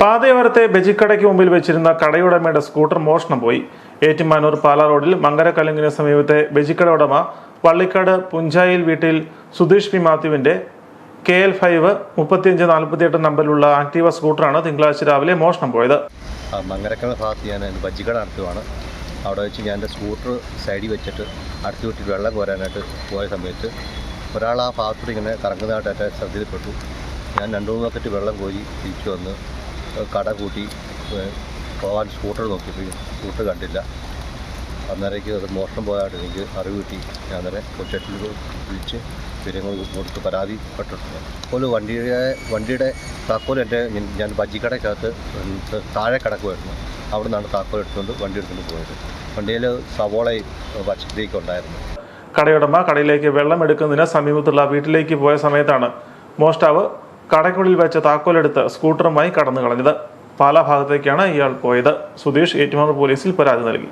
പാതയോരത്തെ ബജിക്കടയ്ക്ക് മുമ്പിൽ വെച്ചിരുന്ന കടയുടമയുടെ സ്കൂട്ടർ മോഷണം പോയി. ഏറ്റുമാനൂർ പാല റോഡിൽ മങ്കരക്കലുങ്ങിന് സമീപത്തെ ബജിക്കട ഉടമ വള്ളിക്കാട് പുഞ്ചായിൽ വീട്ടിൽ സുധീഷ് പി മാത്യുവിന്റെ കെ എൽ ഫൈവ് മുപ്പത്തിയഞ്ച് നാൽപ്പത്തിയെട്ട് നമ്പറിലുള്ള ആക്ടീവ സ്കൂട്ടറാണ് തിങ്കളാഴ്ച രാവിലെ മോഷണം പോയത്. ആ മങ്ങരക്കൽ ഭാഗത്ത് ഞാൻ ബജിക്കട നടത്തുവാണ്. അവിടെ വെച്ച് ഞാൻ എന്റെ സ്കൂട്ടർ സൈഡിൽ വെച്ചിട്ട് അടുത്ത് വിട്ടിട്ട് വെള്ളം കോരാനായിട്ട് പോയ സമയത്ത് ഒരാൾ ആ ഭാഗത്തോട് ഇങ്ങനെ കറങ്ങുന്നതായിട്ട് എന്റെ ശ്രദ്ധയിൽപ്പെട്ടു. ഞാൻ രണ്ട് മൂന്ന് വെള്ളം കോരി തിരിച്ചു വന്ന് കട കൂട്ടി പോകാൻ സ്കൂട്ടർ നോക്കി. സ്കൂട്ടർ കണ്ടില്ല. അന്നേരേക്ക് അത് മോഷണം പോയതായിട്ട് എനിക്ക് അറിവ് കിട്ടി. ഞാൻ അന്നേരം കൊച്ചേട്ടിൽ വിളിച്ച് വിവരങ്ങൾ കൊടുത്ത് പരാതിപ്പെട്ടിട്ടുണ്ട് അപ്പോൾ വണ്ടിയുടെ വണ്ടിയുടെ താക്കോൽ എന്റെ ഞാൻ- ഞാൻ ബജ്ജിക്കടയ്ക്കകത്ത് താഴെ കിടക്കുമായിരുന്നു അവിടെ നിന്നാണ് താക്കോൽ എടുത്തുകൊണ്ട് വണ്ടി എടുത്തുകൊണ്ട് പോയത്. വണ്ടിയിൽ സവോളയും പച്ചക്കറിയൊക്കെ ഉണ്ടായിരുന്നു. കടയുടമ കടയിലേക്ക് വെള്ളം എടുക്കുന്നതിന് സമീപത്തുള്ള വീട്ടിലേക്ക് പോയ സമയത്താണ് മോഷ്ടാവ് കടയ്ക്കുള്ളിൽ വെച്ച് താക്കോലെടുത്ത് സ്കൂട്ടറുമായി കടന്നു കളഞ്ഞത് പാലാ ഭാഗത്തേക്കാണ് ഇയാൾ പോയത്. സുധീഷ് ഏറ്റുമാനൂർ പോലീസിൽ പരാതി നൽകി.